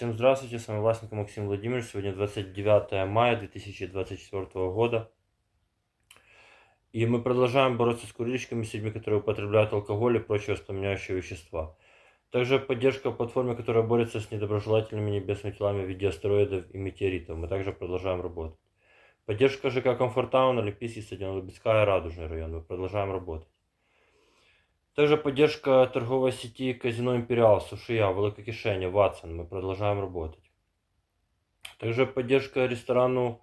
Всем здравствуйте, с вами Власенко Максим Владимирович. Сегодня 29 мая 2024 года. И мы продолжаем бороться с курильщиками, с людьми, которые употребляют алкоголь и прочие воспламеняющие вещества. Также поддержка платформе, которая борется с недоброжелательными небесными телами в виде астероидов и метеоритов. Мы также продолжаем работать. Поддержка ЖК Комфортаун, Олимпийский стадион, Лубецкая, Радужный район. Мы продолжаем работать. Также поддержка торговой сети казино Империал, Сушия, Великокишеня, Ватсон. Мы продолжаем работать. Также поддержка ресторану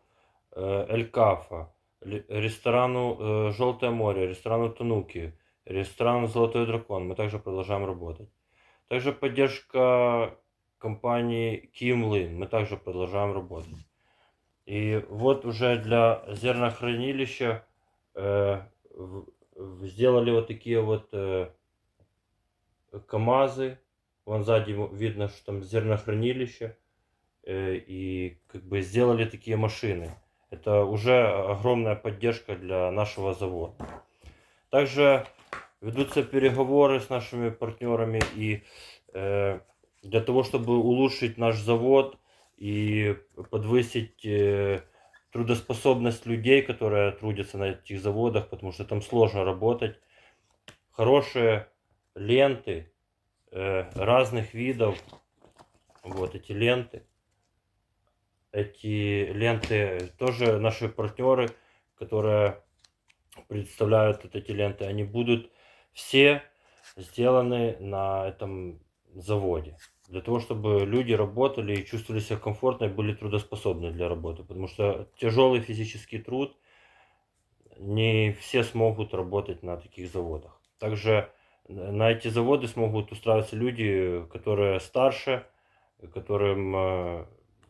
э, Эль Кафа, ресторану э, Желтое море, ресторану Тануки, ресторану Золотой дракон. Мы также продолжаем работать. Также поддержка компании Кимлин. Мы также продолжаем работать. И вот уже для зернохранилища э, сделали вот такие вот э, КАМАЗы. Вон сзади видно, что там зернохранилище. Э, и как бы сделали такие машины. Это уже огромная поддержка для нашего завода. Также ведутся переговоры с нашими партнерами и э, для того, чтобы улучшить наш завод и подвысить э, трудоспособность людей, которые трудятся на этих заводах, потому что там сложно работать. Хорошие ленты э, разных видов. Вот эти ленты. Эти ленты тоже наши партнеры, которые представляют вот эти ленты, они будут все сделаны на этом заводе. Для того, чтобы люди работали и чувствовали себя комфортно и были трудоспособны для работы. Потому что тяжелый физический труд, не все смогут работать на таких заводах. Также на эти заводы смогут устраиваться люди, которые старше, которым э,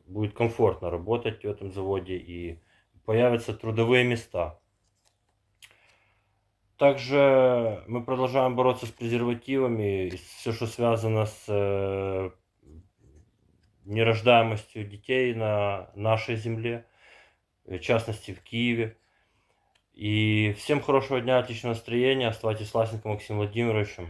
будет комфортно работать в этом заводе и появятся трудовые места. Также мы продолжаем бороться с презервативами, и все, что связано с э, нерождаемостью детей на нашей земле, в частности в Киеве. И всем хорошего дня, отличного настроения. Оставайтесь с Власенко Максимом Владимировичем.